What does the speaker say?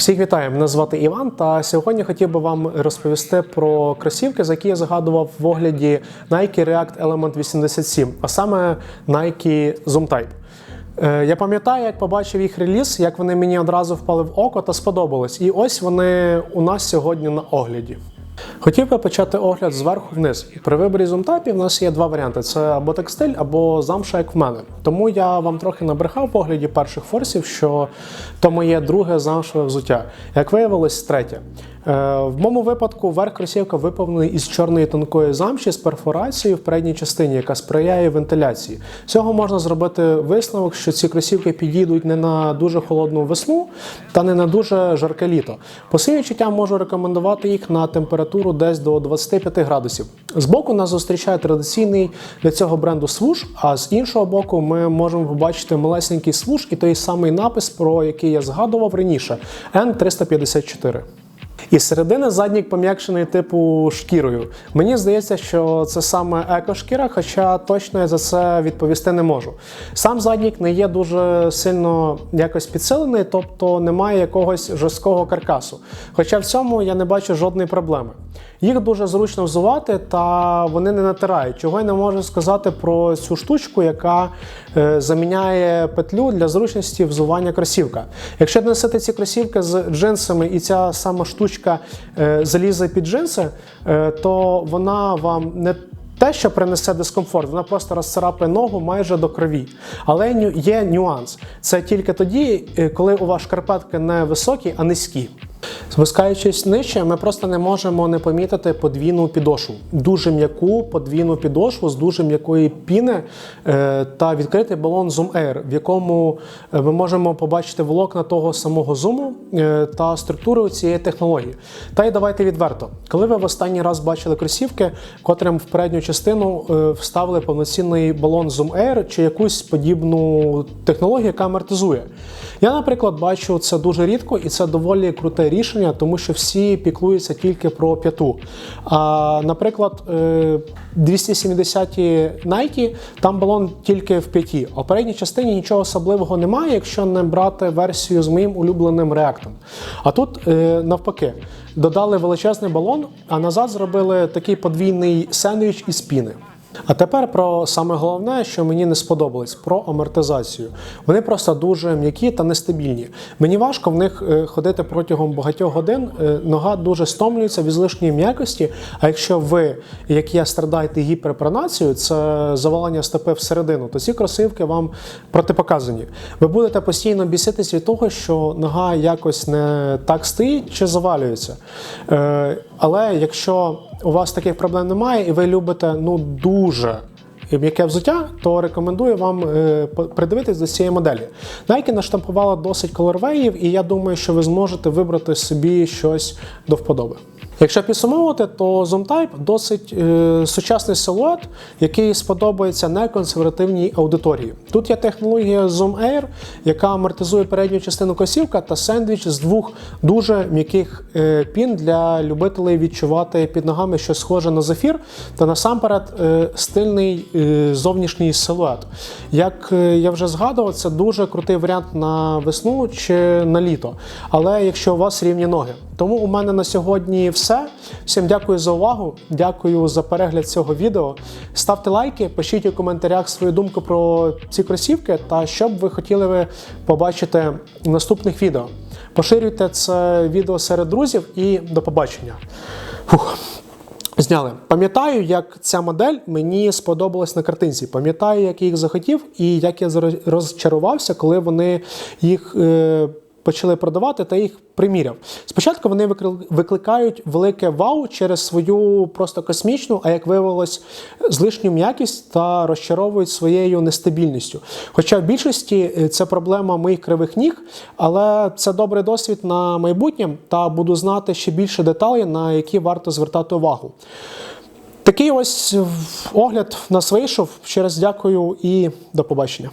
Всіх вітаю, мене звати Іван. Та сьогодні хотів би вам розповісти про кросівки, за які я згадував в огляді Nike React Element 87, а саме Nike Zoom Type. Е, Я пам'ятаю, як побачив їх реліз, як вони мені одразу впали в око та сподобались. І ось вони у нас сьогодні на огляді. Хотів би почати огляд зверху вниз. При виборі зумтапів у нас є два варіанти: це або текстиль, або замша, як в мене. Тому я вам трохи набрехав в огляді перших форсів, що то моє друге замшеве взуття. Як виявилось, третє. Е, В моєму випадку верх кросівка виповнений із чорної тонкої замші з перфорацією в передній частині, яка сприяє вентиляції. З цього можна зробити висновок, що ці кросівки підійдуть не на дуже холодну весну та не на дуже жарке літо. По своїм відчуттям можу рекомендувати їх на температуру десь до 25 градусів. Збоку нас зустрічає традиційний для цього бренду свуш, а з іншого боку, ми можемо побачити малесенький свуш і той самий напис, про який я згадував раніше N354. І середина заднік пом'якшений типу шкірою. Мені здається, що це саме екошкіра, хоча точно я за це відповісти не можу. Сам заднік не є дуже сильно якось підсилений, тобто немає якогось жорсткого каркасу. Хоча в цьому я не бачу жодної проблеми. Їх дуже зручно взувати, та вони не натирають. Чого я не можу сказати про цю штучку, яка е, заміняє петлю для зручності взування кросівка. Якщо носити ці кросівки з джинсами і ця сама штучка е, залізе під джинси, е, то вона вам не те, що принесе дискомфорт, вона просто розцарапає ногу майже до крові. Але є нюанс. Це тільки тоді, е, коли у вас шкарпетки не високі, а низькі. Спускаючись нижче, ми просто не можемо не помітити подвійну підошву. Дуже м'яку подвійну підошву з дуже м'якої піни та відкритий балон Zoom Air, в якому ми можемо побачити волокна того самого зуму та структуру цієї технології. Та й давайте відверто, коли ви в останній раз бачили кросівки, котрим в передню частину е, вставили повноцінний балон Zoom Air чи якусь подібну технологію, яка амортизує. Я, наприклад, бачу це дуже рідко, і це доволі круте рішення, тому що всі піклуються тільки про п'яту. А, наприклад, е, 270 Nike, там балон тільки в п'яті, а в передній частині нічого особливого немає, якщо не брати версію з моїм улюбленим реактом. А тут е, навпаки, додали величезний балон, а назад зробили такий подвійний сендвіч із піни. А тепер про саме головне, що мені не сподобалось, про амортизацію. Вони просто дуже м'які та нестабільні. Мені важко в них е, ходити протягом багатьох годин. Е, Нога дуже стомлюється від злишньої м'якості. А якщо ви, як я, страдаєте гіперпронацією, це завалення стопи всередину, то ці кросівки вам протипоказані. Ви будете постійно біситись від того, що нога якось не так стоїть чи завалюється. Е, Але якщо у вас таких проблем немає, і ви любите ну дуже м'яке взуття, то рекомендую вам е, придивитись до цієї моделі. Nike наштампувала досить колорвеїв, і я думаю, що ви зможете вибрати собі щось до вподоби. Якщо підсумовувати, то Zoom Type досить е, сучасний силует, який сподобається неконсервативній аудиторії. Тут є технологія Zoom Air, яка амортизує передню частину косівка та сендвіч з двох дуже м'яких е, пін для любителей відчувати під ногами щось схоже на зефір, та насамперед е, стильний е, зовнішній силует. Як е, я вже згадував, це дуже крутий варіант на весну чи на літо. Але якщо у вас рівні ноги. Тому у мене на сьогодні все. Всім дякую за увагу, дякую за перегляд цього відео. Ставте лайки, пишіть у коментарях свою думку про ці кросівки та що б ви хотіли ви побачити в наступних відео. Поширюйте це відео серед друзів і до побачення. Фух. Зняли. Пам'ятаю, як ця модель мені сподобалась на картинці. Пам'ятаю, як я їх захотів, і як я розчарувався, коли вони їх е, почали продавати та їх приміряв. Спочатку вони викликають велике вау через свою просто космічну, а як виявилось, злишню м'якість та розчаровують своєю нестабільністю. Хоча в більшості е, це проблема моїх кривих ніг, але це добрий досвід на майбутнє, та буду знати ще більше деталей, на які варто звертати увагу. Такий ось огляд нас вийшов. Ще раз дякую і до побачення.